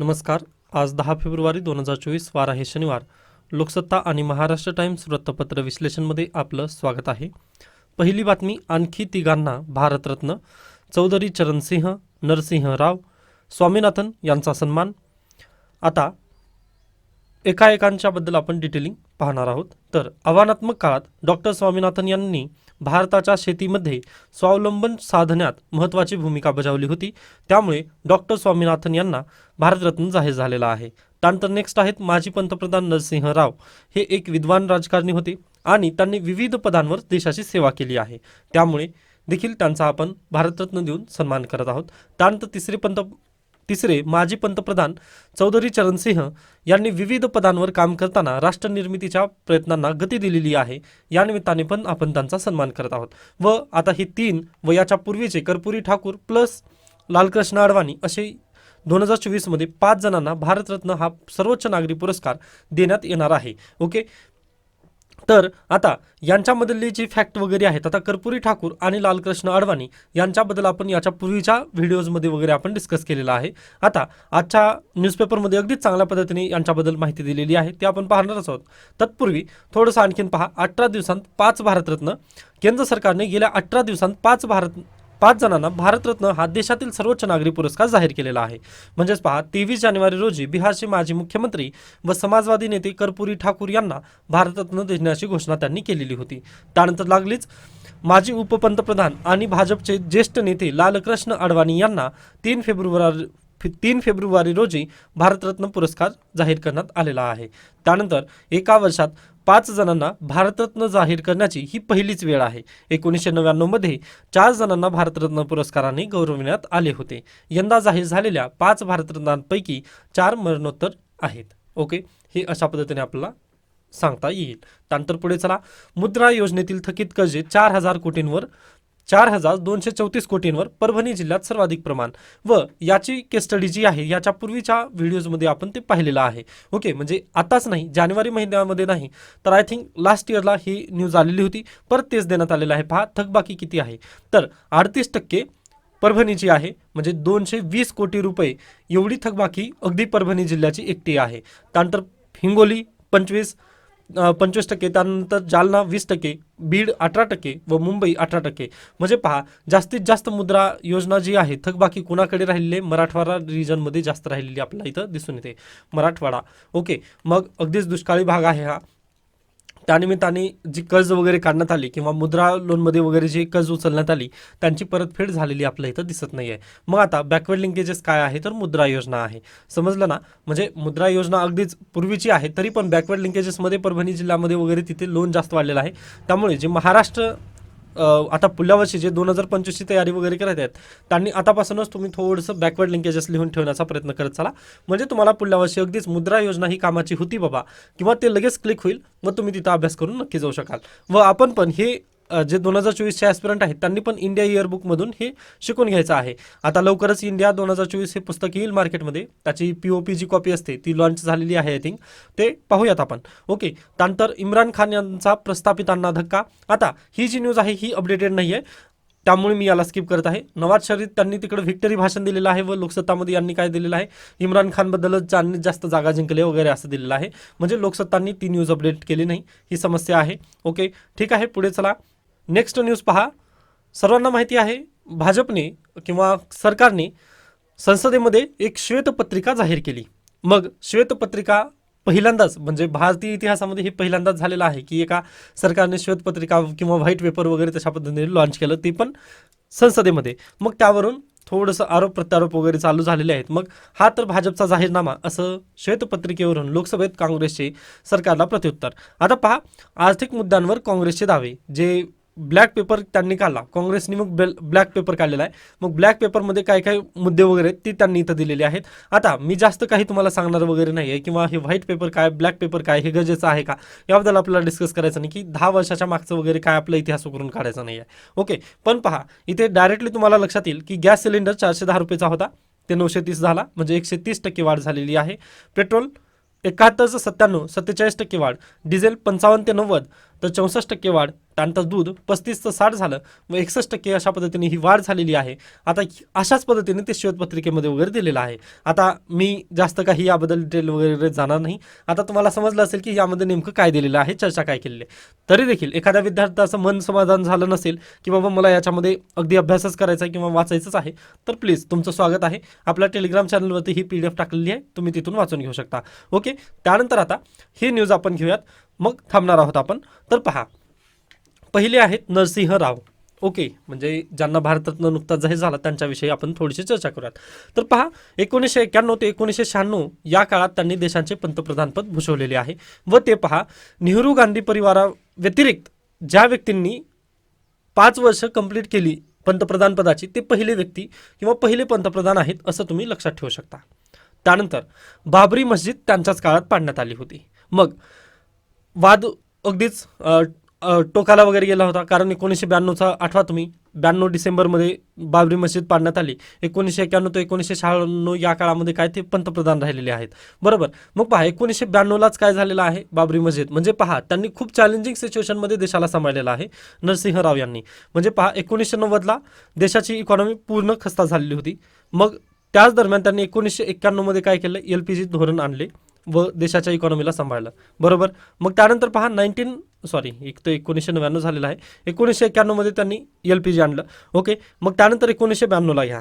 नमस्कार. आज दहा फेब्रुवारी दोन हजार चोवीस वार आहे शनिवार. लोकसत्ता आणि महाराष्ट्र टाइम्स वृत्तपत्र विश्लेषणमध्ये आपलं स्वागत आहे. पहिली बातमी आणखी तिघांना भारतरत्न चौधरी चरणसिंह नरसिंह राव स्वामीनाथन यांचा सन्मान. आता एका एकांच्याबद्दल आपण डिटेलिंग पाहणार आहोत. तर आव्हानात्मक काळात डॉक्टर स्वामीनाथन यांनी भारताच्या शेतीमध्ये स्वावलंबन साधण्यात महत्त्वाची भूमिका बजावली होती. त्यामुळे डॉक्टर स्वामीनाथन यांना भारतरत्न जाहीर झालेला आहे. त्यानंतर नेक्स्ट आहेत माजी पंतप्रधान नरसिंह राव. हे एक विद्वान राजकारणी होते आणि त्यांनी विविध पदांवर देशाची सेवा केली आहे. त्यामुळे देखील त्यांचा आपण भारतरत्न देऊन सन्मान करत आहोत. त्यानंतर तिसरे पंत तिसरे माजी पंतप्रधान चौधरी चरणसिंह यांनी विविध पदांवर काम करताना राष्ट्रनिर्मितीच्या प्रयत्नांना गती दिलेली आहे. या निमित्ताने पण आपण त्यांचा सन्मान करत आहोत. व आता ही तीन व याच्या पूर्वीचे कर्पुरी ठाकूर प्लस लालकृष्ण अडवाणी असे दोन हजार चोवीसमध्ये पाच जणांना भारतरत्न हा सर्वोच्च नागरी पुरस्कार देण्यात येणार आहे. ओके? तर आता यांच्यामधली जी फॅक्ट वगैरे आहेत आता कर्पुरी ठाकूर आणि लालकृष्ण अडवाणी यांच्याबद्दल आपण याच्या पूर्वीच्या व्हिडिओजमध्ये वगैरे आपण डिस्कस केलेला आहे. आता आजच्या न्यूजपेपरमध्ये अगदीच चांगल्या पद्धतीने यांच्याबद्दल माहिती दिलेली आहे. ती आपण पाहणारच आहोत. तत्पूर्वी थोडंसं आणखीन पहा. अठरा दिवसांत पाच भारतरत्न केंद्र सरकारने गेल्या अठरा दिवसांत पाच भारत पाच जणांना भारतरत्न हा देशातील सर्वोच्च नागरी पुरस्कार जाहीर केलेला आहे. म्हणजेच पहा तेवीस जानेवारी रोजी बिहारचे माजी मुख्यमंत्री व समाजवादी नेते कर्पुरी ठाकूर यांना भारतरत्न देण्याची घोषणा त्यांनी केलेली होती. त्यानंतर लागलीच माजी उपपंतप्रधान आणि भाजपचे ज्येष्ठ नेते लालकृष्ण अडवाणी यांना तीन फेब्रुवारी तीन फेब्रुवारी रोजी भारतरत्न पुरस्कार जाहीर करण्यात आलेला आहे. त्यानंतर एका वर्षात पाच जणांना भारतरत्न जाहीर करण्याची ही पहिलीच वेळ आहे. एकोणीसशे नव्याण्णवमध्ये चार जणांना भारतरत्न पुरस्काराने गौरविण्यात आले होते. यंदा जाहीर झालेल्या पाच भारतरत्नांपैकी चार मरणोत्तर आहेत. ओके? हे अशा पद्धतीने आपल्याला सांगता येईल. त्यानंतर पुढे चला. मुद्रा योजनेतील थकीत कर्जे चार हजार कोटींवर चार हजार दोनशे चौतीस कोटींवर परभणी जिल्ह्यात सर्वाधिक प्रमाण. व याची केस स्टडी जी आहे याच्या पूर्वीच्या व्हिडिओजमध्ये आपण ते पाहिलेलं आहे. ओके म्हणजे आताच नाही जानेवारी महिन्यामध्ये नाही तर आय थिंक लास्ट इयरला ही न्यूज आलेली होती. परत तेच देण्यात आलेलं आहे. पहा थकबाकी किती आहे. तर अडतीस टक्के परभणीची आहे म्हणजे दोनशे वीस कोटी रुपये एवढी थकबाकी अगदी परभणी जिल्ह्याची एकटी आहे. त्यानंतर हिंगोली पंचवीस पंचवीस टक्के त्यानंतर जालना वीस टक्के बीड अठरा टक्के व मुंबई अठरा टक्के. म्हणजे पहा जास्तीत जास्त मुद्रा योजना जी आहे थकबाकी कुणाकडे राहिलेले मराठवाडा रिजनमध्ये जास्त राहिलेली आपल्याला इथं दिसून येते. मराठवाडा. ओके मग अगदीच दुष्काळी भाग आहे हा. त्यानिमित्ताने जी कर्ज वगैरे काढण्यात आली किंवा मुद्रा लोनमध्ये वगैरे जी कर्ज उचलण्यात आली त्यांची परतफेड झालेली आपल्या इथं दिसत नाही आहे मग आता बॅकवर्ड लिंकेजेस काय आहे? तर मुद्रा योजना आहे. समजलं ना? म्हणजे मुद्रा योजना अगदीच पूर्वीची आहे तरी पण बॅकवर्ड लिंकेजेसमध्ये परभणी जिल्ह्यामध्ये वगैरे तिथे लोन जास्त वाढलेलं आहे. त्यामुळे जे महाराष्ट्र आता पुढल्या वर्षी जे दोन हजार पंचवीसची तयारी वगैरे करत आहेत त्यांनी आतापासूनच तुम्ही थोडंसं बॅकवर्ड लिंकेजेस लिहून ठेवण्याचा प्रयत्न करत चला. म्हणजे तुम्हाला पुढल्या वर्षी अगदीच मुद्रा योजना ही कामाची होती बाबा किंवा ते लगेच क्लिक होईल व तुम्ही तिथं अभ्यास करून नक्की जाऊ शकाल. व आपण पण हे जे दोन हजार चोवीसचे ॲस्पिरंट आहेत त्यांनी पण इंडिया इयरबुकमधून हे शिकून घ्यायचं आहे. आता लवकरच इंडिया दोन हजार चोवीस हे पुस्तक येईल मार्केटमध्ये त्याची P O P G copy असते ती लॉन्च झालेली आहे आय थिंक ते पाहूयात आपण. ओके त्यानंतर इम्रान खान यांचा प्रस्थापितांना धक्का. आता ही जी न्यूज आहे ही अपडेटेड नाही आहे त्यामुळे मी याला स्किप करत आहे. नवाज शरीफ त्यांनी तिकडे व्हिक्टरी भाषण दिलेलं आहे व लोकसत्तामध्ये यांनी काय दिलेलं आहे? इम्रान खानबद्दलच ज्यांनी जास्त जागा जिंकली वगैरे असं दिलेलं आहे. म्हणजे लोकसत्तांनी ती न्यूज अपडेट केली नाही. ही समस्या आहे. ओके ठीक आहे. पुढे चला. नेक्स्ट न्यूज पहा. सर्वांना माहिती आहे भाजपने किंवा सरकारने संसदेमध्ये एक श्वेतपत्रिका जाहीर केली. मग श्वेतपत्रिका पहिल्यांदाच म्हणजे भारतीय इतिहासामध्ये हे पहिल्यांदाच झालेलं आहे की एका सरकारने श्वेतपत्रिका किंवा व्हाईट पेपर वगैरे तशा पद्धतीने लॉन्च केलं ते पण संसदेमध्ये. मग त्यावरून थोडंसं आरोप प्रत्यारोप वगैरे चालू झालेले आहेत. मग हा तर भाजपचा जाहीरनामा असं श्वेतपत्रिकेवरून लोकसभेत काँग्रेसचे सरकारला प्रत्युत्तर. आता पहा आर्थिक मुद्द्यांवर काँग्रेसचे दावे जे ब्लॅक पेपर त्यांनी काढला. काँग्रेसने मग ब्लॅक पेपर काढलेला आहे. मग ब्लॅक पेपरमध्ये काय काय मुद्दे वगैरे आहेत ते त्यांनी इथं दिलेले आहेत. आता मी जास्त काही तुम्हाला सांगणार वगैरे नाही आहे किंवा हे व्हाईट पेपर काय ब्लॅक पेपर काय हे गरजेचं आहे का? याबद्दल आपल्याला डिस्कस करायचं नाही की दहा वर्षाच्या मागचं वगैरे काय आपला इतिहास करून काढायचा नाही आहे ओके पण पहा इथे डायरेक्टली तुम्हाला लक्षात येईल की गॅस सिलेंडर चारशे दहा रुपयेचा होता. ते नऊशे तीस झाला म्हणजे एकशे तीस टक्के वाढ झालेली आहे. पेट्रोल एकाहत्तरचं सत्त्याण्णव सत्तेचाळीस टक्के वाढ. डिझेल पंचावन्न ते नव्वद. तर चौसष्ट टक्के वाढ त्यानंतर दूध पस्तीस ते साठ झालं व एकसष्ट टक्के अशा पद्धतीने ही वाढ झालेली आहे. आता अशाच पद्धतीने ते श्वेतपत्रिकेमध्ये वगैरे दिलेलं आहे. आता मी जास्त काही याबद्दल डिटेल वगैरे जाणार नाही. आता तुम्हाला समजलं असेल की यामध्ये नेमकं काय दिलेलं आहे चर्चा काय केलेली आहे. तरी देखील एखाद्या विद्यार्थ्याचं मन समाधान झालं नसेल की बाबा मला याच्यामध्ये अगदी अभ्यासच करायचा आहे किंवा वाचायचंच आहे तर प्लीज तुमचं स्वागत आहे. आपल्या टेलिग्राम चॅनलवरती ही पी डी एफ टाकलेली आहे. तुम्ही तिथून वाचून घेऊ शकता. ओके? त्यानंतर आता ही न्यूज आपण घेऊयात. मग थांबणार आहोत आपण. तर पहा पहिले आहेत नरसिंह राव. ओके म्हणजे ज्यांना भारतरत्न नुकताच जाहीर झाला त्यांच्याविषयी आपण थोडीशी चर्चा करूयात. तर पहा एकोणीसशे एक्क्याण्णव ते एकोणीसशे शहाण्णव या काळात त्यांनी देशाचे पंतप्रधानपद भूषवलेले आहे. व ते पहा नेहरू गांधी परिवारा व्यतिरिक्त ज्या व्यक्तींनी पाच वर्ष कंप्लीट केली पंतप्रधानपदाची ते पहिले व्यक्ती किंवा पहिले पंतप्रधान आहेत असं तुम्ही लक्षात ठेवू शकता. त्यानंतर बाबरी मस्जिद त्यांच्याच काळात पाडण्यात आली होती. मग वाद अगदीच टोकाला वगैरे गेला होता. कारण एकोणीसशे ब्याण्णवचा आठवा तुम्ही ब्याण्णव डिसेंबरमध्ये बाबरी मस्जिद पाडण्यात आली. एकोणीसशे एक्क्याण्णव ते एकोणीसशे शहाण्णव या काळामध्ये काय ते पंतप्रधान राहिलेले आहेत. बरोबर? मग पहा एकोणीसशे ब्याण्णवलाच काय झालेलं आहे बाबरी मस्जिद म्हणजे पहा त्यांनी खूप चॅलेंजिंग सिच्युएशनमध्ये देशाला सांभाळलेला आहे नरसिंह राव यांनी. म्हणजे पहा एकोणीसशे नव्वदला देशाची इकॉनॉमी पूर्ण खस्ता झालेली होती. मग त्याच दरम्यान त्यांनी एकोणीसशे एक्क्याण्णवमध्ये काय केलं? एल पी जी धोरण आणले. व देशाच्या इकॉनॉमीला सांभाळलं. बरोबर? मग त्यानंतर पहा नाईन्टीन सॉरी एक तर एकोणीसशे नव्याण्णव झालेलं आहे. एकोणीसशे एक्क्याण्णवमध्ये त्यांनी एल पी जी आणलं. ओके मग त्यानंतर एकोणीसशे ब्याण्णवला घ्या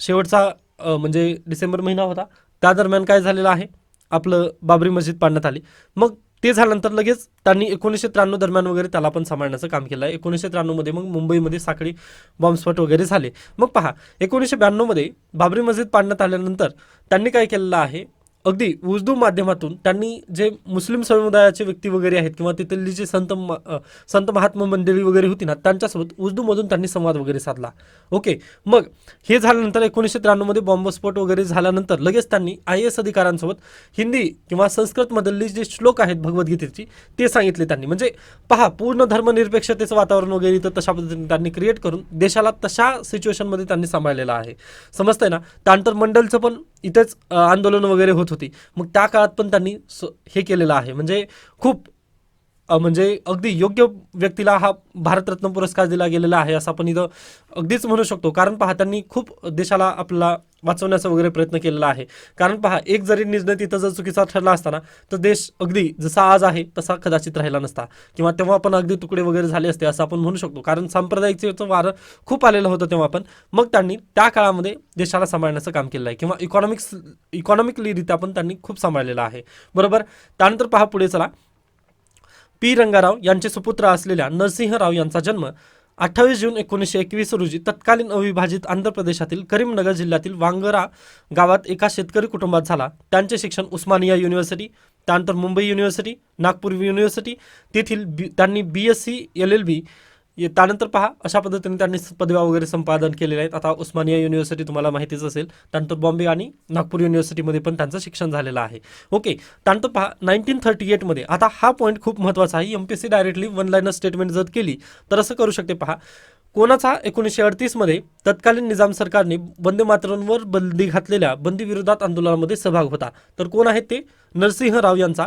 शेवटचा म्हणजे डिसेंबर महिना होता. त्या दरम्यान काय झालेलं आहे? आपलं बाबरी मस्जिद पाडण्यात आली. मग ते झाल्यानंतर लगेच त्यांनी एकोणीसशे त्र्याण्णव दरम्यान वगैरे त्याला पण सांभाळण्याचं काम केलं. आहे एकोणीसशे त्र्याण्णवमध्ये मग मुंबईमध्ये साखळी बॉम्बस्फोट वगैरे झाले. मग पहा एकोणीसशे ब्याण्णवमध्ये बाबरी मस्जिद पाडण्यात आल्यानंतर त्यांनी काय केलेलं आहे? अगदी उर्दू माध्यमातून त्यांनी जे मुस्लिम समुदायाचे व्यक्ती वगैरे आहेत किंवा तिथली जे संत म- संत महात्मा मंडळी वगैरे होती ना त्यांच्यासोबत उर्दूमधून त्यांनी संवाद वगैरे साधला. ओके मग हे झाल्यानंतर एकोणीसशे त्र्याण्णवमध्ये बॉम्बस्फोट वगैरे झाल्यानंतर लगेच त्यांनी आय एस अधिकाऱ्यांसोबत हिंदी किंवा संस्कृतमधली जे श्लोक आहेत भगवद्गीतेची ते सांगितले त्यांनी. म्हणजे पहा पूर्ण धर्मनिरपेक्षतेचं वातावरण वगैरे इथं तशा पद्धतीने त्यांनी क्रिएट करून देशाला तशा सिच्युएशनमध्ये त्यांनी सांभाळलेलं आहे. समजतंय ना? त्यानंतर मंडलचं पण इथेच आंदोलन वगैरे होत होतं. मग त्या काळात पण त्यांनी स- हे केलेलं आहे. म्हणजे खूप म्हणजे अगदी योग्य व्यक्तीला हा भारतरत्न पुरस्कार दिला गेलेला आहे असं आपण इथं अगदीच म्हणू शकतो. कारण पहा त्यांनी खूप देशाला आपला वाचवण्याचा वगैरे प्रयत्न केलेला आहे. कारण पहा एक जरी निर्णय तिथं जर चुकीचा ठरला असताना तर देश अगदी जसा आज आहे तसा कदाचित राहिला नसता. किंवा तेव्हा पण अगदी तुकडे वगैरे झाले असते असं आपण म्हणू शकतो. कारण सांप्रदायिक वारं खूप आलेलं होतं तेव्हा पण. मग त्यांनी त्या काळामध्ये देशाला सांभाळण्याचं काम केलेलं आहे. किंवा इकॉनॉमिक्स इकॉनॉमिकलीरित्या पण त्यांनी खूप सांभाळलेलं आहे. बरोबर? त्यानंतर पहा पुढे चला. पी. रंगाराव यांचे सुपुत्र असलेल्या नरसिंहराव यांचा जन्म अठ्ठावीस जून एकोणीसशे एकवीस रोजी तत्कालीन अविभाजित आंध्र प्रदेशातील करीमनगर जिल्ह्यातील वांगरा गावात एका शेतकरी कुटुंबात झाला. त्यांचे शिक्षण उस्मानिया युनिव्हर्सिटी त्यानंतर मुंबई युनिव्हर्सिटी नागपूर युनिव्हर्सिटी तेथील बी त्यांनी B S C L L B त्यानंतर पहा अशा पद्धतीने त्यांनी पदव्या वगैरे संपादन केलेले आहेत. आता उस्मानिया युनिव्हर्सिटी तुम्हाला माहितीच असेल त्यानंतर बॉम्बे आणि नागपूर युनिव्हर्सिटीमध्ये पण त्यांचं शिक्षण झालेलं आहे. ओके त्यानंतर पहा नाईन्टीन थर्टी एटमध्ये आता हा पॉईंट खूप महत्त्वाचा आहे. M P S C directly one liner statement जर केली तर असं करू शकते पहा. कोणाचा एकोणीसशे अडतीसमध्ये तत्कालीन निजाम सरकारने वंदे मातरांवर बंदी घातलेल्या बंदी विरोधात आंदोलनामध्ये सहभाग होता तर कोण आहेत ते? नरसिंह राव यांचा.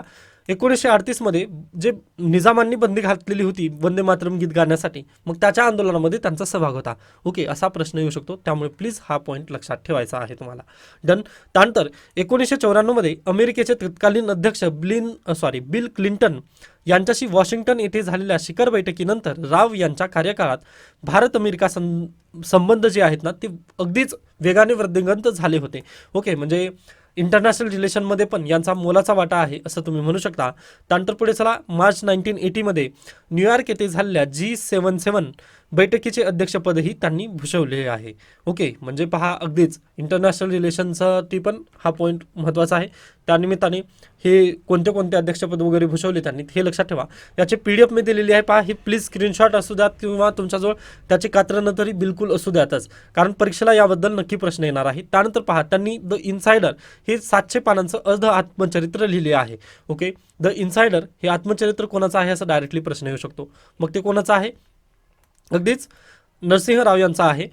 एकोणीसशे अडतीसमध्ये जे निजामांनी बंदी घातलेली होती वंदे मातरम गीत गाण्यासाठी मग त्याच्या आंदोलनामध्ये त्यांचा सहभाग होता. ओके असा प्रश्न येऊ शकतो. त्यामुळे प्लीज हा पॉईंट लक्षात ठेवायचा आहे तुम्हाला. डन त्यानंतर एकोणीसशे चौऱ्याण्णवमध्ये अमेरिकेचे तत्कालीन अध्यक्ष ब्लिन सॉरी बिल क्लिंटन यांच्याशी वॉशिंग्टन येथे झालेल्या शिखर बैठकीनंतर राव यांच्या कार्यकाळात भारत अमेरिका सं संबंध जे आहेत ना ते अगदीच वेगाने वृद्धिंगत झाले होते. ओके म्हणजे इंटरनॅशनल रिलेशनमध्ये पण यांचा मोलाचा वाटा आहे असं तुम्ही म्हणू शकता. त्यानंतर पुढे चला मार्च नाईन्टीन एटीमध्ये न्यूयॉर्क येथे झालेल्या जी सेवन सेवन बैठकीचे अध्यक्षपदही त्यांनी भूषवले आहे. ओके म्हणजे पहा अगदीच इंटरनॅशनल रिलेशनसाठी पण हा पॉईंट महत्त्वाचा आहे. त्यानिमित्ताने हे कोणते कोणते अध्यक्षपद वगैरे भूषवले त्यांनी हे लक्षात ठेवा. याची पी डी एफ मी दिलेली आहे पहा ही प्लीज स्क्रीनशॉट असू द्यात किंवा तुमच्याजवळ त्याची कात्रणं तरी बिलकुल असू द्यातच. कारण परीक्षेला याबद्दल नक्की प्रश्न येणार आहे. त्यानंतर पहा त्यांनी द इन्सायडर हे सातशे पानांचं अर्ध आत्मचरित्र लिहिले आहे. ओके द इन्सायडर हे आत्मचरित्र कोणाचं आहे असा डायरेक्टली प्रश्न येऊ शकतो. मग ते कोणाचं आहे? अगदीच नरसिंह राव यांचा आहे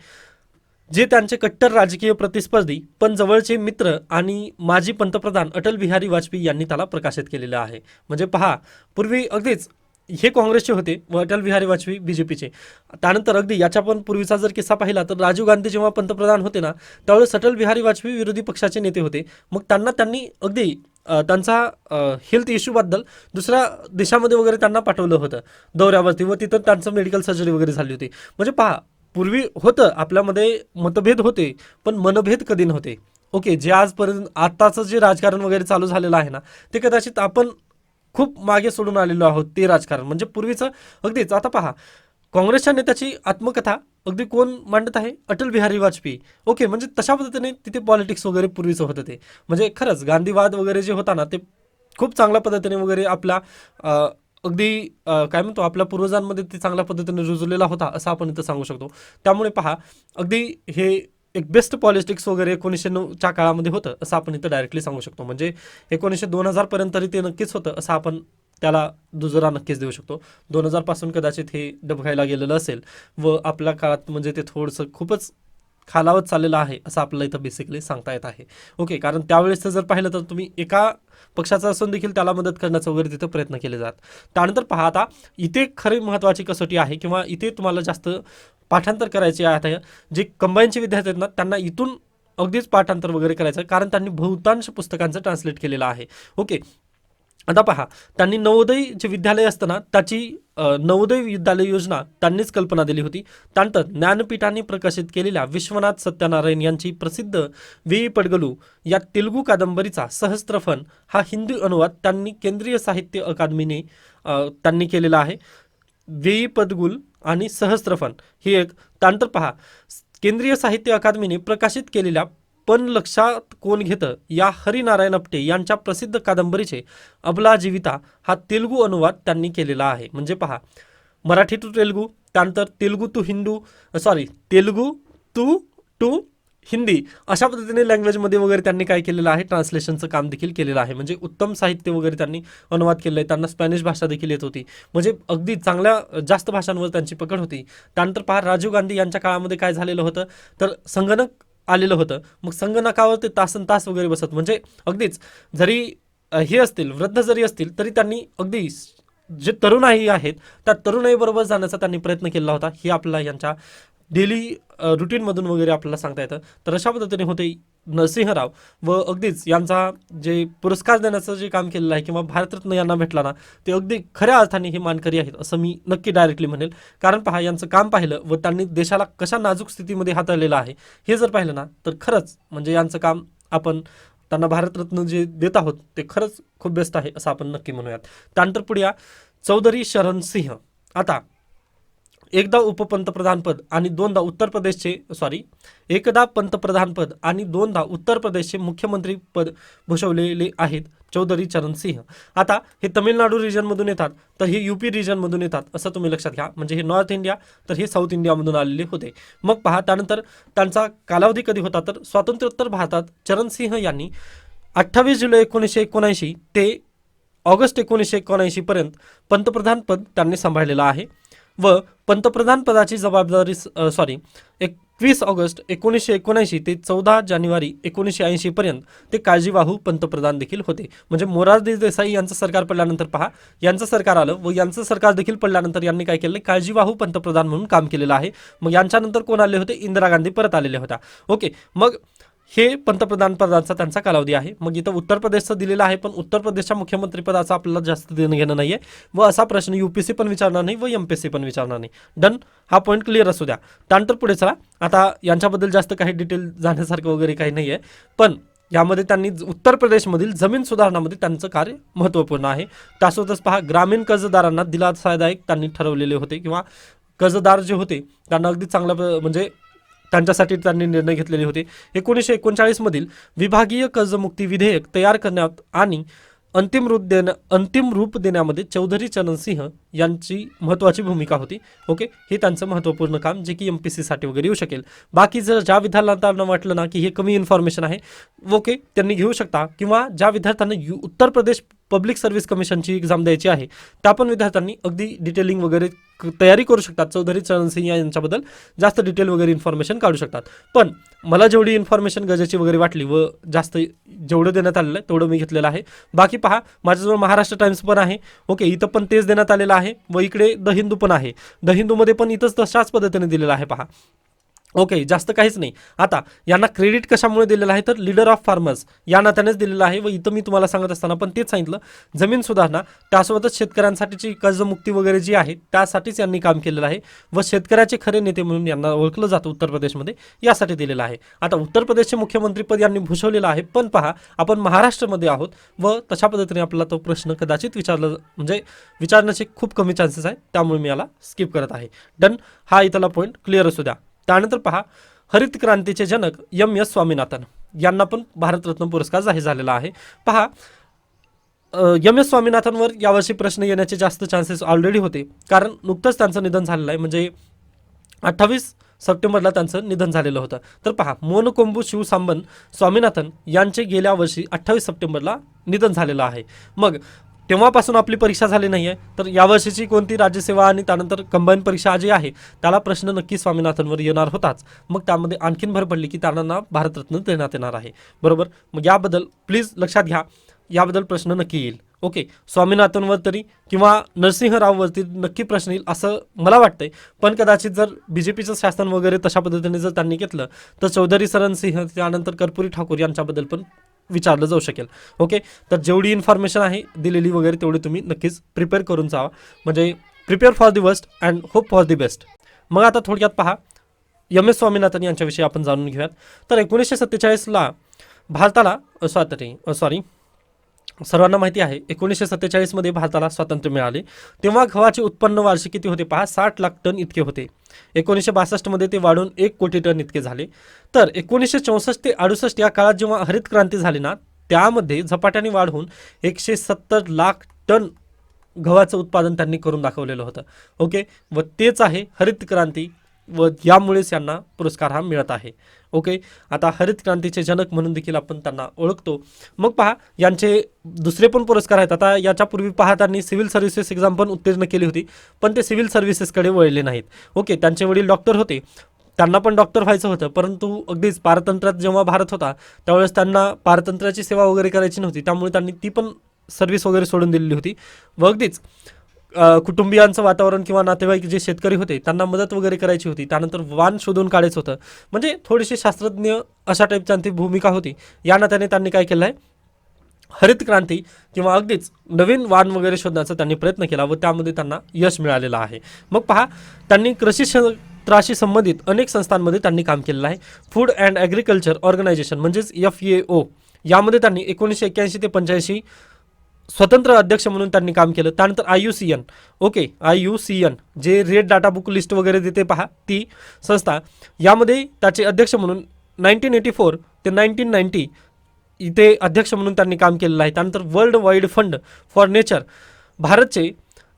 जे त्यांचे कट्टर राजकीय प्रतिस्पर्धी पण जवळचे मित्र आणि माजी पंतप्रधान अटल बिहारी वाजपेयी यांनी त्याला प्रकाशित केलेलं आहे. म्हणजे पहा पूर्वी अगदीच हे काँग्रेसचे होते व अटल बिहारी वाजपेयी बी जे पीचे त्यानंतर अगदी याच्या पण पूर्वीचा जर किस्सा पाहिला तर राजीव गांधी जेव्हा पंतप्रधान होते ना त्यावेळेस अटल बिहारी वाजपेयी विरोधी पक्षाचे नेते होते. मग त्यांना त्यांनी अगदी त्यांचा हेल्थ इश्यूबद्दल दुसऱ्या देशामध्ये वगैरे त्यांना पाठवलं होतं. दौऱ्यावरती व तिथं त्यांचं मेडिकल सर्जरी वगैरे झाली होती. म्हणजे पहा पूर्वी होतं आपल्यामध्ये मतभेद होते पण मनभेद कधी नव्हते. ओके जे आजपर्यंत आत्ताचं जे राजकारण वगैरे चालू झालेलं आहे ना ते कदाचित आपण खूप मागे सोडून आलेलो आहोत ते राजकारण. म्हणजे पूर्वीचं अगदीच आता पहा काँग्रेसच्या नेत्याची आत्मकथा अगदी कोण मांडत आहे? अटल बिहारी वाजपेयी. ओके म्हणजे तशा पद्धतीने तिथे पॉलिटिक्स वगैरे पूर्वीचं होतं ते. म्हणजे खरंच गांधीवाद वगैरे जे होता ना ते खूप चांगल्या पद्धतीने वगैरे आपला अगदी काय म्हणतो आपल्या पूर्वजांमध्ये ते चांगल्या पद्धतीने रुजलेला होता असं आपण इथं सांगू शकतो. त्यामुळे पहा अगदी हे एक बेस्ट पॉलिटिक्स वगैरे एकोणीसशे नऊच्या काळामध्ये होतं असं आपण इथं डायरेक्टली सांगू शकतो. म्हणजे एकोणीसशे दोन हजारपर्यंत तरी ते नक्कीच होतं असं आपण त्याला दुजोरा नक्कीच देऊ शकतो. दोन हजारपासून कदाचित हे डबघायला गेलेलं असेल व आपल्या काळात म्हणजे ते थोडंसं खूपच खालावत चाललेलं आहे असं आपल्याला इथं बेसिकली सांगता येत आहे. ओके कारण त्यावेळेस जर पाहिलं तर तुम्ही एका पक्षाचा असून देखील त्याला मदत करण्याचा वगैरे तिथं प्रयत्न केले जात. त्यानंतर पहा आता इथे खरी महत्त्वाची कसोटी आहे किंवा इथे तुम्हाला जास्त पाठांतर करायचे आहे जे कंबाईनचे विद्यार्थी आहेत ना त्यांना इथून अगदीच पाठांतर वगैरे करायचं कारण त्यांनी बहुतांश पुस्तकांचं ट्रान्सलेट केलेलं आहे. ओके आता पहा त्यांनी नवोदय जे विद्यालय असतं ना त्याची नवोदय विद्यालय योजना त्यांनीच कल्पना दिली होती. त्यानंतर ज्ञानपीठाने प्रकाशित केलेल्या विश्वनाथ सत्यनारायण यांची प्रसिद्ध वेई पडगलू या तेलुगू कादंबरीचा सहस्त्रफन हा हिंदी अनुवाद त्यांनी केंद्रीय साहित्य अकादमीने त्यांनी केलेला आहे. वेई पदगुल आणि सहस्त्रफन ही एक त्यानंतर पहा केंद्रीय साहित्य अकादमीने प्रकाशित केलेल्या पण लक्षात कोण घेतं? या हरिनारायण आपटे यांच्या प्रसिद्ध कादंबरीचे अबला जीविता हा तेलुगू अनुवाद त्यांनी केलेला आहे. म्हणजे पहा मराठी टू तेलुगू त्यानंतर Telugu to Hindu sorry Telugu to to Hindi अशा पद्धतीने लँग्वेजमध्ये वगैरे त्यांनी काय केलेलं आहे? ट्रान्सलेशनचं काम देखील केलेलं आहे. म्हणजे उत्तम साहित्य वगैरे त्यांनी अनुवाद केलेलं आहे. त्यांना स्पॅनिश भाषा देखील येत होती. म्हणजे अगदी चांगल्या जास्त भाषांवर त्यांची पकड होती. त्यानंतर पहा राजीव गांधी यांच्या काळामध्ये काय झालेलं होतं? तर संगणक आलेलं होतं. मग संगणकावर ते तासन तास वगैरे बसत. म्हणजे अगदीच जरी हे असतील वृद्ध जरी असतील तरी त्यांनी अगदी जे तरुणाई आहेत त्या तरुणाईबरोबर जाण्याचा त्यांनी प्रयत्न केला होता. हे आपल्याला यांच्या डेली रुटीनमधून वगैरे आपल्याला सांगता येतं. तर अशा पद्धतीने होते नरसिंहराव. व अगदीच यांचा जे पुरस्कार देण्याचं जे काम केलेलं आहे किंवा भारतरत्न यांना भेटला ना ते अगदी खऱ्या अर्थाने हे मानकरी आहेत असं मी नक्की डायरेक्टली म्हणेल. कारण पहा यांचं काम पाहिलं व त्यांनी देशाला कशा नाजूक स्थितीमध्ये हाताळलेलं आहे हे जर पाहिलं ना तर खरंच म्हणजे यांचं काम आपण त्यांना भारतरत्न जे देत आहोत ते खरंच खूप बेस्ट आहे असं आपण नक्की म्हणूयात. त्यानंतर पुढे या. चौधरी शरण सिंह. आता एकदा उपपंतप्रधानपद आणि दोनदा उत्तर प्रदेशचे सॉरी एकदा पंतप्रधानपद आणि दोनदा उत्तर प्रदेशचे मुख्यमंत्री पद भूषवलेले आहेत चौधरी चरण सिंह. आता हे तमिळनाडू रिजनमधून येतात तर हे युपी रिजनमधून येतात असं तुम्ही लक्षात घ्या. म्हणजे हे नॉर्थ इंडिया तर हे साऊथ इंडियामधून आलेले होते. मग पहा त्यानंतर त्यांचा कालावधी कधी होता? तर स्वातंत्र्योत्तर भारतात चरण सिंह यांनी अठ्ठावीस जुलै एकोणीसशे एकोणऐंशी ते ऑगस्ट एकोणीसशे एकोणऐंशीपर्यंत पंतप्रधानपद त्यांनी सांभाळलेलं आहे. व पंतप्रधान पदाची जबाबदारी सॉरी एकवीस ऑगस्ट एकोणीसशे एकोणऐंशी ते चौदा जानेवारी एकोणीसशे ऐंशीपर्यंत ते काळजीवाहू पंतप्रधान देखील होते. म्हणजे मोरारजी देसाई यांचं सरकार पडल्यानंतर पहा यांचं सरकार आलं व यांचं सरकार देखील पडल्यानंतर यांनी काय केलं काळजीवाहू पंतप्रधान म्हणून काम केलेलं आहे. मग यांच्यानंतर कोण आले होते? इंदिरा गांधी परत आलेल्या होत्या ओके मग हे पंतप्रधान पदाचा त्यांचा कालावधी आहे. मग इथं उत्तर प्रदेशचं दिलेलं आहे पण उत्तर प्रदेशच्या मुख्यमंत्री पदाचा आपल्याला जास्त देणं घेणं नाही आहे व असा प्रश्न युपीसी पण विचारणार नाही व एम पी सी पण विचारणार नाही. डन. हा पॉईंट क्लिअर असू द्या. त्यानंतर पुढे चला. आता यांच्याबद्दल जास्त काही डिटेल जाण्यासारखं वगैरे काही नाही आहे पण यामध्ये त्यांनी ज- उत्तर प्रदेशमधील जमीन सुधारणामध्ये त्यांचं कार्य महत्त्वपूर्ण आहे. त्यासोबतच पहा ग्रामीण कर्जदारांना दिलासादायक त्यांनी ठरवलेले होते किंवा कर्जदार जे होते त्यांना अगदी चांगल्या म्हणजे त्यांच्यासाठी त्यांनी निर्णय घेतलेले होते. एकोणीसशे एकोणचाळीसमधील विभागीय कर्जमुक्ती विधेयक तयार करण्यात आणि अंतिम रूप देण्या अंतिम रूप देण्यामध्ये चौधरी चरण सिंह यांची महत्त्वाची भूमिका होती. ओके? हे त्यांचं महत्त्वपूर्ण काम जे की एम पी सीसाठी वगैरे येऊ शकेल. बाकी जर ज्या विद्यार्थ्यांना वाटलं ना की हे कमी इन्फॉर्मेशन आहे ओके? त्यांनी घेऊ शकता. किंवा ज्या विद्यार्थ्यांना U Uttar Pradesh public service कमिशनची exam द्यायची आहे. त्या पण विद्यार्थ्यांनी अगदी डिटेलिंग वगैरे तयारी करू शकतात. चौधरी चरण सिंह यांच्याबद्दल जास्त डिटेल वगैरे इन्फॉर्मेशन काढू शकतात. पण मला जेवढी इन्फॉर्मेशन गरजेची वगैरे वाटली व जास्त जेवढं देण्यात आलेलं आहे तेवढं मी घेतलेलं आहे. बाकी पहा माझ्याजवळ महाराष्ट्र टाइम्स पण आहे. ओके इथं पण तेच देण्यात आलेलं आहे व इकडे द हिंदू पण आहे. द हिंदूमध्ये पण इथंच तशाच पद्धतीने दिलेलं आहे पहा. ओके जास्त काहीच नाही. आता यांना क्रेडिट कशामुळे दिलेलं आहे? तर लीडर ऑफ फार्मर्स या नात्यानेच दिलेलं आहे व इथं मी तुम्हाला सांगत असताना पण तेच सांगितलं. जमीन सुधारणा त्यासोबतच शेतकऱ्यांसाठीची कर्जमुक्ती वगैरे जी आहे त्यासाठीच यांनी काम केलेलं आहे व शेतकऱ्याचे खरे नेते म्हणून यांना ओळखलं जातं उत्तर प्रदेशमध्ये यासाठी दिलेलं आहे. आता उत्तर प्रदेशचे मुख्यमंत्रीपद यांनी भूषवलेलं आहे पण पहा आपण महाराष्ट्रामध्ये आहोत व तशा पद्धतीने आपल्याला तो प्रश्न कदाचित विचारला म्हणजे विचारण्याचे खूप कमी चान्सेस आहेत त्यामुळे मी याला स्किप करत आहे. डन हा इथला पॉईंट क्लिअर असू द्या. त्यानंतर पहा हरित क्रांतीचे जनक एम एस स्वामीनाथन यांना पण भारतरत्न पुरस्कार जाहीर झालेला आहे. पहा एम एस स्वामीनाथनवर यावर्षी प्रश्न येण्याचे जास्त चान्सेस ऑलरेडी होते. कारण नुकतंच त्यांचं निधन झालेलं आहे. म्हणजे अठ्ठावीस सप्टेंबरला त्यांचं निधन झालेलं होतं. तर पहा मोनकोंबू शिवसांबन स्वामीनाथन यांचे गेल्या वर्षी अठ्ठावीस सप्टेंबरला निधन झालेलं आहे. मग तेव्हापासून आपली परीक्षा झाली नाही आहे तर यावर्षीची कोणती राज्यसेवा आणि त्यानंतर कंबाईन परीक्षा जी आहे त्याला प्रश्न नक्की स्वामीनाथनवर येणार होताच. मग त्यामध्ये आणखीन भर पडली की त्यांना भारतरत्न देण्यात येणार आहे. बरोबर? मग याबद्दल प्लीज लक्षात घ्या. याबद्दल प्रश्न नक्की येईल. ओके स्वामीनाथनवर तरी किंवा नरसिंह राववरती नक्की प्रश्न येईल असं मला वाटतंय. पण कदाचित जर बी जे पीचं शासन वगैरे तशा पद्धतीने जर त्यांनी घेतलं तर चौधरी सरणसिंह त्यानंतर कर्पुरी ठाकूर यांच्याबद्दल पण विचारलं जाऊ शकेल. ओके तर जेवढी इन्फॉर्मेशन आहे दिलेली वगैरे तेवढी तुम्ही नक्कीच प्रिपेअर करून जावा. म्हणजे prepare for the worst and hope for the best मग आता थोडक्यात पहा. एम एस स्वामीनाथन यांच्याविषयी आपण जाणून घेऊयात. तर एकोणीसशे सत्तेचाळीसला भारताला स्वातंत्र्य सॉरी सर्वांना माहिती आहे एकोणीसशे सत्तेचाळीसमध्ये भारताला स्वातंत्र्य मिळाले. तेव्हा गव्हाचे उत्पन्न वार्षिक किती होते पहा? साठ लाख टन इतके होते. एकोणीसशे बासष्टमध्ये ते वाढून एक कोटी टन इतके झाले. तर एकोणीसशे चौसष्ट ते अडुसष्ट या काळात जेव्हा हरित क्रांती झाली ना त्यामध्ये झपाट्याने वाढ होऊन एकशे सत्तर लाख टन गव्हाचं उत्पादन त्यांनी करून दाखवलेलं होतं. ओके? व तेच आहे हरित क्रांती. व यामुळेच यांना पुरस्कार हा मिळत आहे. ओके आता हरित क्रांतीचे जनक म्हणून देखील आपण त्यांना ओळखतो. मग पहा यांचे दुसरे पण पुरस्कार आहेत. आता याच्यापूर्वी पहा त्यांनी सिव्हिल सर्व्हिसेस एक्झाम पण उत्तीर्ण केली होती पण ते सिव्हिल सर्व्हिसेसकडे वळले नाहीत. ओके त्यांचे वडील डॉक्टर होते. त्यांना पण डॉक्टर व्हायचं होतं परंतु अगदीच पारतंत्र्यात जेव्हा भारत होता त्यावेळेस त्यांना पारतंत्र्याची सेवा वगैरे करायची नव्हती. त्यामुळे त्यांनी ती पण सर्व्हिस वगैरे सोडून दिलेली होती. व अगदीच कुटुंबियांचं वातावरण किंवा नातेवाईक जे शेतकरी होते त्यांना मदत वगैरे करायची होती. त्यानंतर वाण शोधून काढायचं होतं. म्हणजे थोडीशी शास्त्रज्ञ अशा टाईपची त्यांची भूमिका होती. या नात्याने त्यांनी काय केलं आहे हरित क्रांती किंवा अगदीच नवीन वाण वगैरे शोधण्याचा त्यांनी प्रयत्न केला व त्यामध्ये त्यांना यश मिळालेलं आहे. मग पहा त्यांनी कृषी क्षेत्राशी संबंधित अनेक संस्थांमध्ये त्यांनी काम केलेलं आहे. फूड अँड ॲग्रिकल्चर ऑर्गनायझेशन म्हणजेच एफ ए ओ यामध्ये त्यांनी एकोणीसशे एक्क्याऐंशी ते पंच्याऐंशी स्वतंत्र अध्यक्ष म्हणून त्यांनी काम केलं. त्यानंतर I U C N. Okay I U C N. जे रेड डाटा बुक लिस्ट वगैरे देते पहा ती संस्था. यामध्ये त्याचे अध्यक्ष म्हणून नाईन्टीन एटी फोर ते नाईन्टीन नाईन्टी इथे अध्यक्ष म्हणून त्यांनी काम केलेलं आहे. त्यानंतर world wide fund for nature. भारतचे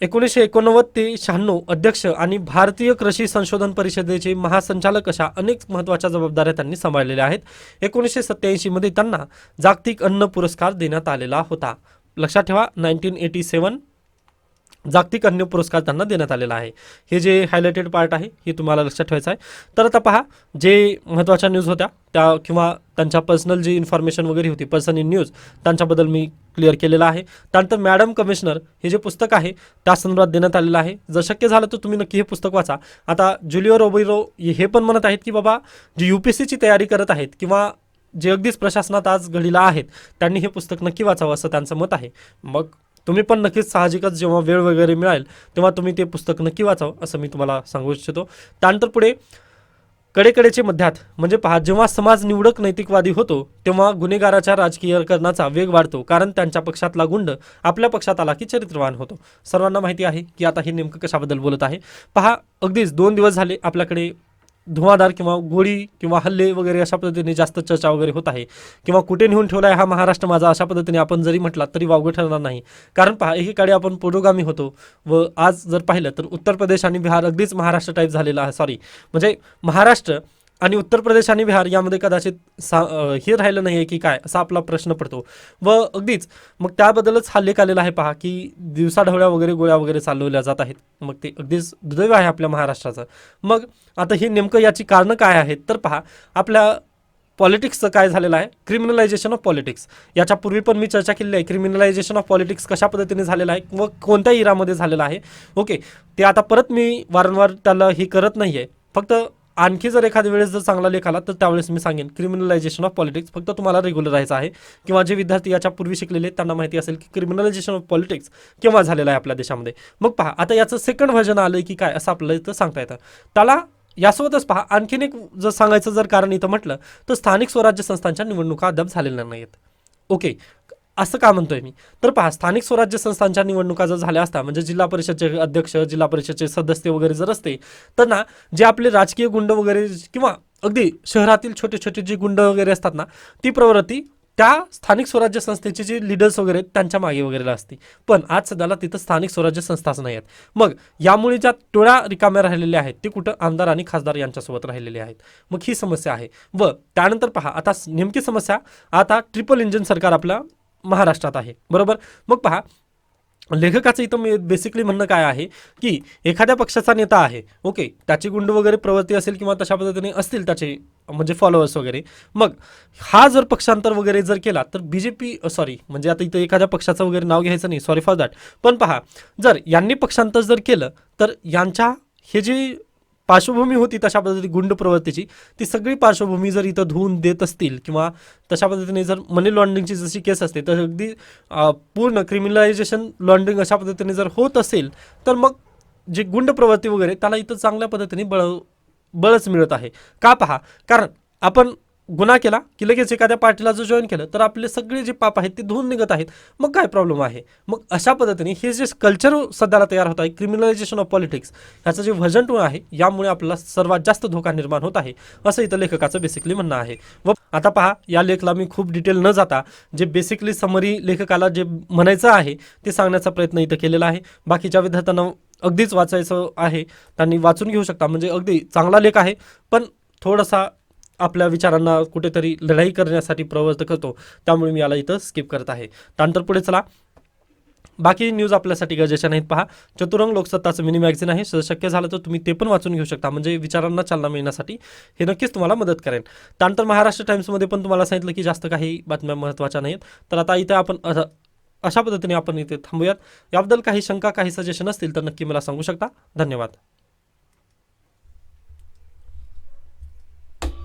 एकोणीसशे एकोणनव्वद ते शहाण्णव अध्यक्ष आणि भारतीय कृषी संशोधन परिषदेचे महासंचालक अशा अनेक महत्त्वाच्या जबाबदाऱ्या त्यांनी सांभाळलेल्या आहेत. एकोणीसशे सत्त्याऐंशीमध्ये त्यांना जागतिक अन्न पुरस्कार देण्यात आलेला होता. लक्षात ठेवा नाईन्टीन एटी सेवन जागतिक अन्य पुरस्कार त्यांना देण्यात आलेला आहे. हे जे हायलाइटेड पार्ट आहे हे तुम्हाला लक्षात ठेवायचं आहे. तर आता पहा जे महत्त्वाच्या न्यूज होत्या त्या किंवा त्यांच्या पर्सनल जी इन्फॉर्मेशन वगैरे होती पर्सन इन न्यूज त्यांच्याबद्दल मी क्लिअर केलेलं आहे. त्यानंतर मॅडम कमिशनर हे जे पुस्तक आहे त्या संदर्भात देण्यात आलेलं आहे. जर शक्य झालं तर तुम्ही नक्की हे पुस्तक वाचा. आता जुलिओ रोबिरो हे पण म्हणत आहेत की बाबा जे यू पी सीची तयारी करत आहेत किंवा जे अगदीच प्रशासनात आज घडीला आहेत त्यांनी हे पुस्तक नक्की वाचावं असं त्यांचं मत आहे. मग तुम्ही पण नक्कीच साहजिकच जेव्हा वेळ वगैरे मिळेल तेव्हा तुम्ही ते पुस्तक नक्की वाचावं असं मी तुम्हाला सांगू इच्छितो. त्यानंतर पुढे कडेकडेचे मध्यात म्हणजे पहा जेव्हा समाज निवडक नैतिकवादी होतो तेव्हा गुन्हेगाराच्या राजकीयकरणाचा वेग वाढतो कारण त्यांच्या पक्षातला गुंड आपल्या पक्षात आला की चरित्रवान होतो. सर्वांना माहिती आहे की आता हे नेमकं कशाबद्दल बोलत आहे. पहा अगदीच दोन दिवस झाले आपल्याकडे धुवाधार किंवा गोळी किंवा हल्ले वगैरे अशा पद्धतीने जास्त चर्चा वगैरे होत आहे. किंवा कुठे नेऊन ठेवला आहे हा महाराष्ट्र माझा अशा पद्धतीने आपण जरी म्हटला तरी वावगं ठरणार नाही. कारण पहा एकीकडे आपण पुरोगामी होतो व आज जर पाहिलं तर उत्तर प्रदेश आणि बिहार अगदीच महाराष्ट्र टाईप झालेला आहे. सॉरी म्हणजे महाराष्ट्र आणि उत्तर प्रदेश आणि बिहार यामध्ये कदाचित सा हे राहिलं नाही आहे की काय असा आपला प्रश्न पडतो. व अगदीच मग त्याबद्दलच हा लेख आलेला आहे पहा की दिवसाढवळ्या वगैरे गोळ्या वगैरे चालवल्या जात आहेत. मग ते अगदीच दुर्दैव आहे आपल्या महाराष्ट्राचं. मग आता हे नेमकं याची कारणं काय आहेत? तर पहा आपल्या पॉलिटिक्सचं काय झालेलं आहे? क्रिमिनलायझेशन ऑफ पॉलिटिक्स. याच्यापूर्वी पण मी चर्चा केलेली आहे. क्रिमिनलायझेशन ऑफ पॉलिटिक्स कशा पद्धतीने झालेलं आहे व कोणत्या इरामध्ये झालेलं आहे? ओके ते आता परत मी वारंवार त्याला हे करत नाही आहे फक्त आणखी जर एखाद्या वेळेस जर चांगला लेख आला तर त्यावेळेस मी सांगेन क्रिमिनलायझेशन ऑफ पॉलिटिक्स फक्त तुम्हाला रेग्युलर राहायचं आहे. किंवा जे विद्यार्थी याच्या पूर्वी शिकलेले त्यांना माहिती असेल की क्रिमिनलायझेशन ऑफ पॉलिटिक्स केव्हा झालेलं आहे आपल्या देशामध्ये. मग पहा आता याचं सेकंड व्हर्जन आलं की काय असं आपल्याला इथं सांगता येतं. त्याला यासोबतच पहा आणखीन एक जर सांगायचं जर कारण इथं म्हटलं तर स्थानिक स्वराज्य संस्थांच्या निवडणुका अद्याप झालेल्या नाहीत ओके असं का म्हणतोय मी? तर पहा स्थानिक स्वराज्य संस्थांच्या निवडणुका जर झाल्या असता म्हणजे जिल्हा परिषदचे अध्यक्ष जिल्हा परिषदचे सदस्य वगैरे जर असते तर ना जे आपले राजकीय गुंड वगैरे किंवा अगदी शहरातील छोटे छोटे जे गुंड वगैरे असतात ना ती प्रवृत्ती त्या स्थानिक स्वराज्य संस्थेचे जे लिडर्स वगैरे आहेत, त्यांच्या मागे वगैरे असते. पण आज सध्याला तिथं स्थानिक स्वराज्य संस्थाच नाही आहेत. मग यामुळे ज्या टोळ्या रिकाम्या राहिलेल्या आहेत ते कुठं आमदार आणि खासदार यांच्यासोबत राहिलेले आहेत? मग ही समस्या आहे. व त्यानंतर पहा आता नेमकी समस्या आता ट्रिपल इंजिन सरकार आपल्या महाराष्ट्रात आहे. बरोबर? मग पहा लेखकाचं इथं मी बेसिकली म्हणणं काय आहे की एखाद्या पक्षाचा नेता आहे ओके त्याची गुंड वगैरे प्रवृत्ती असेल किंवा तशा पद्धतीने असतील त्याचे म्हणजे फॉलोअर्स वगैरे. मग हा जर पक्षांतर वगैरे जर केला तर बी जे पी सॉरी म्हणजे आता इथं एखाद्या पक्षाचं वगैरे नाव घ्यायचं नाही सॉरी फॉर दॅट पण पहा जर यांनी पक्षांतर जर केलं तर यांच्या हे जे पार्श्वभूमी होती तशा पद्धती गुंड प्रवृत्तीची. ती सगळी पार्श्वभूमी जर इथं धुवून देत असतील किंवा तशा पद्धतीने जर मनी लॉन्ड्रिंगची जशी केस असते तर अगदी पूर्ण क्रिमिनलायझेशन लॉन्ड्रिंग अशा पद्धतीने जर होत असेल तर मग जे गुंड प्रवृत्ती वगैरे त्याला इथं चांगल्या पद्धतीने बळ बळच मिळत आहे. का पहा? कारण आपण गुन्हा केला की लगेच एखाद्या पार्टीला जर जॉईन केलं तर आपले सगळे जे पाप आहेत ते धुवून निघत आहेत. मग काय प्रॉब्लेम आहे? मग अशा पद्धतीने हे जे कल्चर सध्याला तयार होत आहे क्रिमिनलायझेशन ऑफ पॉलिटिक्स ह्याचं जे व्हर्जन टू आहे यामुळे आपल्याला सर्वात जास्त धोका निर्माण होत आहे असं इथं लेखकाचं बेसिकली म्हणणं आहे. व आता पहा या लेखला मी खूप डिटेल न जाता जे बेसिकली समरी लेखकाला जे म्हणायचं आहे ते सांगण्याचा प्रयत्न इथं केलेला आहे. बाकीच्या विद्यार्थ्यांना अगदीच वाचायचं आहे. त्यांनी वाचून घेऊ शकता. म्हणजे अगदी चांगला लेख आहे पण थोडासा आपल्या विचारांना कुठेतरी लढाई करण्यासाठी प्रवृत्त करतो. त्यामुळे मी याला इथं स्किप करत आहे. त्यानंतर पुढे चला. बाकी न्यूज आपल्यासाठी गरजेच्या नाहीत पहा. चतुरंग लोकसत्ताचं मिनी मॅगझिन आहे. शक्य झालं तर तुम्ही ते पण वाचून घेऊ शकता. म्हणजे विचारांना चालना मिळण्यासाठी हे नक्कीच तुम्हाला मदत करेन त्यानंतर महाराष्ट्र टाइम्समध्ये पण तुम्हाला सांगितलं की जास्त काही बातम्या महत्त्वाच्या नाहीत. तर आता इथे आपण अशा पद्धतीने आपण इथे थांबूयात. याबद्दल काही शंका काही सजेशन असतील तर नक्की मला सांगू शकता. धन्यवाद.